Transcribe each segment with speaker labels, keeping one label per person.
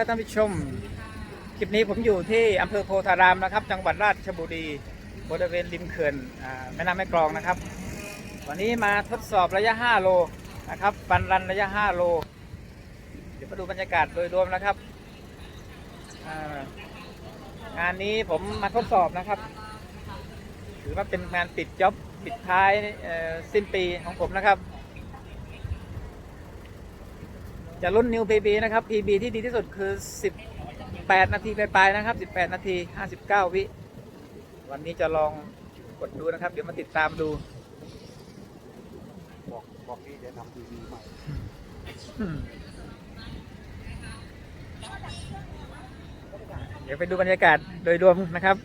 Speaker 1: ครับท่านผู้ชม คลิปนี้ผมอยู่ที่อำเภอโพธารามนะครับ จังหวัดราชบุรี บริเวณริมเขื่อนแม่น้ำแม่กลองนะครับ วันนี้มาทดสอบระยะ 5 โลนะครับฟันรันระยะ 5 โล เดี๋ยวมาดูบรรยากาศโดยรวมนะครับ งานนี้ผมมาทดสอบนะครับ ถือว่าเป็นงานปิดจ็อบปิดท้ายสิ้นปีของผมนะครับ จะรุ่น New PB นะครับ PB ที่ดีที่สุดคือ 18 นาทีปลายๆนะครับ 18 นาที 59 วิ วันนี้จะลองกดดูนะครับ เดี๋ยวมาติดตามดู
Speaker 2: บอกบอกพี่จะทำทีวีใหม่
Speaker 1: อืมเดี๋ยวไปดูบรรยากาศโดยรวมนะครับ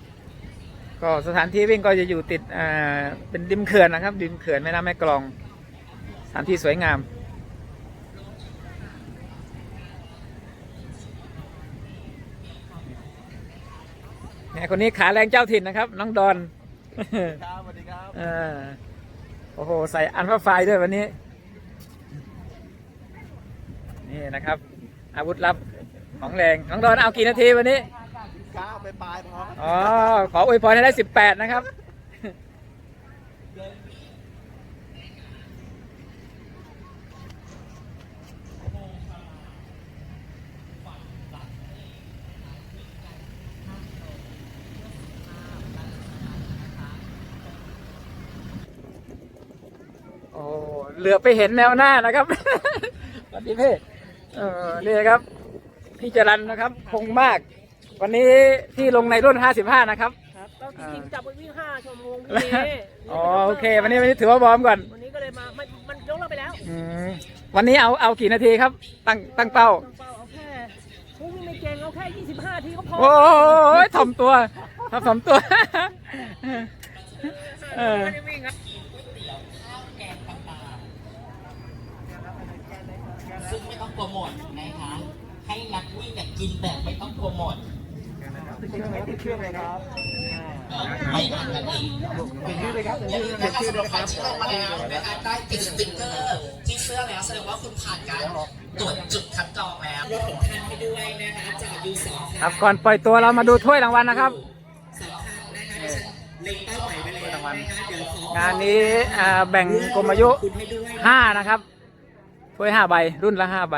Speaker 1: ก็สถานที่วิ่งก็จะอยู่ติดอ่าเป็นริมเขื่อนนะครับริมเขื่อนแม่น้ำแม่กลอง สถานที่สวยงาม เนี่ยคนนี้ขาแรงเจ้าถิ่นนะครับ น้องดอน
Speaker 2: ครับสวัสดีครับ
Speaker 1: เออโอ้โห ใส่อันฟ้าไฟด้วยวันนี้ นี่นะครับ อาวุธลับของแรง น้องดอนเอากี่นาทีวันนี้
Speaker 2: เก้าไปปลายพอ
Speaker 1: อ๋อ ขออวยพรให้ได้18นะครับ โอ้ เหลือไปเห็นแนวหน้านะครับสวัสดีพี่เออนี่ครับ พี่จรันนะครับคงมาก วันนี้ที่ลงในรุ่น 55 นะครับ
Speaker 3: ครับก็จริงๆจับไปวิ่งห้าชั่วโมงพี่เอ
Speaker 1: อ๋อโอเค วันนี้วันนี้ถือว่าวอร์มก่อน
Speaker 3: วันนี้ก็เลยมามันมันยกเราไปแล้ว
Speaker 1: อืมวันนี้เอาเอากี่นาทีครับ ตั้งตั้งเป้า
Speaker 3: ต้องเป้าเอาแค่พวกวิ่งไม่เก่งเอาแค่ 25 ทีก็พอ
Speaker 1: โอ้ยถ่อมตัวครับถ่อมตัว เออ
Speaker 3: ไม่ได้วิ่งครับ
Speaker 4: ซึ่งไม่ต้องโปรโมทนะคะ ให้นักวิ่งเนี่ยกินแบบไม่ต้องโปรโมท
Speaker 2: ติดเครื่องเลยติดเครื่องเลยครับ
Speaker 4: เอ่อไม่อ่านกันเอง
Speaker 2: ติดชื่อเลยครับติดชื่อ
Speaker 4: นะ
Speaker 2: ติด
Speaker 4: คะชื่อ
Speaker 2: ชื่อ
Speaker 4: เล
Speaker 2: เลยย
Speaker 4: นะ
Speaker 2: นะ
Speaker 4: ค
Speaker 2: ค
Speaker 4: รั
Speaker 2: รั
Speaker 4: บบชื่อมาแล้วนะคะใต้ติดสติ๊กเกอร์ที่เสื้อแล้วแสดงว่าคุณผ่านการตรวจจุดคัดกรองแล้วรวมถของท่านให้ด้วยนะคะจากยูสอง
Speaker 1: ครับก่อนปล่อยตัวเรามาดูถ้วยรางวัลนะครับ
Speaker 4: สำคัญนะคะดิฉันเล็งเป้าหมายไว้แล้วนะคะเดี๋ยวของา
Speaker 1: นนี้แบ่งกลมอายุ
Speaker 4: ห้ด้วย
Speaker 1: 5นะครับ ถ้วย5ใบ รุ่นละ5ใบ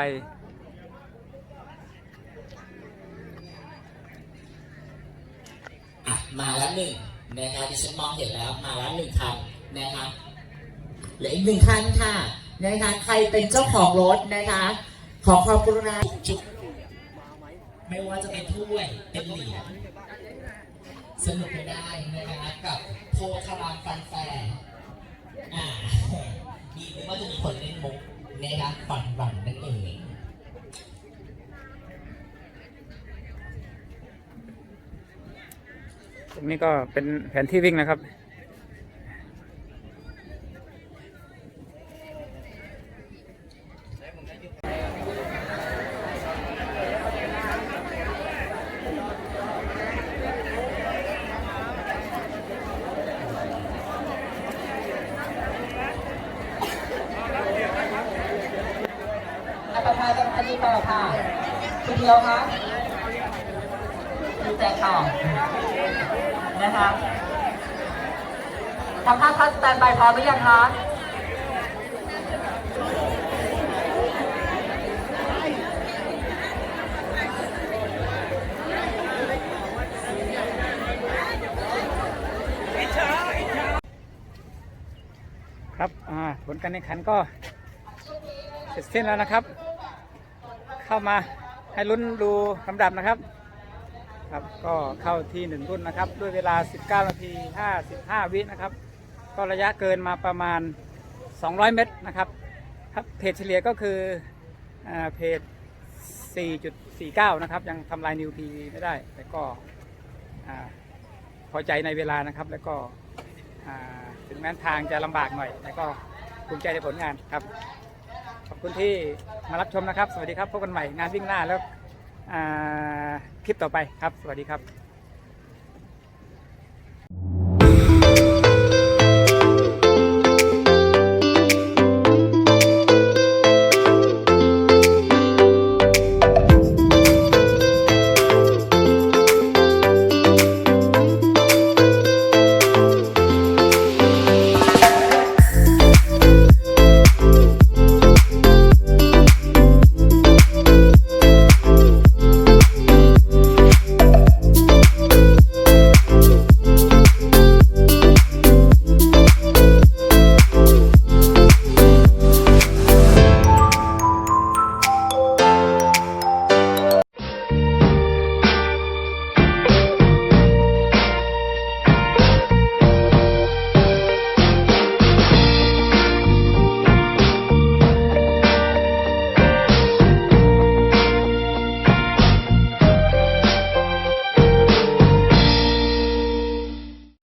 Speaker 4: อะมาแล้วหนึ่งนะคะดิฉันมองเห็นแล้วมาแล้วหนึ่งคันนะคะเหลืออีกหนึ่งคันค่ะนะคะใครเป็นเจ้าของรถนะคะ ขอความกรุณาจุดไม่ว่าจะเป็นถ้วยเป็นเหรียญสนุกไปได้นะคะกับโพธารามฟันแฟร์อ่าดีหรือว่าจะมีคนเล่นมุก นะคะฝันฝันนั่นเอง
Speaker 1: ตรงนี้ก็เป็นแผนที่วิ่งนะครับ
Speaker 5: อัตภาพอันนี้ต่อค่ะคุณเดียวคะดีใจค่ะนะคะทำท่าคัสแตนบายพร้อมหรือยังคะ
Speaker 1: ครับอ่าผลการแข่งขันก็เสร็จสิ้นแล้วนะครับ เข้ามาให้ลุ้นดูลำดับนะครับ ครับก็เข้าที่หนึ่งรุ่นนะครับ ด้วยเวลา 19 นาที 55 วินะครับ ก็ระยะเกินมาประมาณ 200 เมตรนะครับครับเพจเฉลี่ยก็คืออ่าเพจ 4.49 นะครับ ยังทำลายนิวพีไม่ได้ แต่ก็อ่าพอใจในเวลานะครับ แล้วก็อ่าถึงแม้ทางจะลำบากหน่อย แต่ก็ภูมิใจในผลงานครับ ขอบคุณที่มารับชมนะครับ สวัสดีครับพบกันใหม่งานวิ่งหน้าแล้วคลิปต่อไปครับ สวัสดีครับ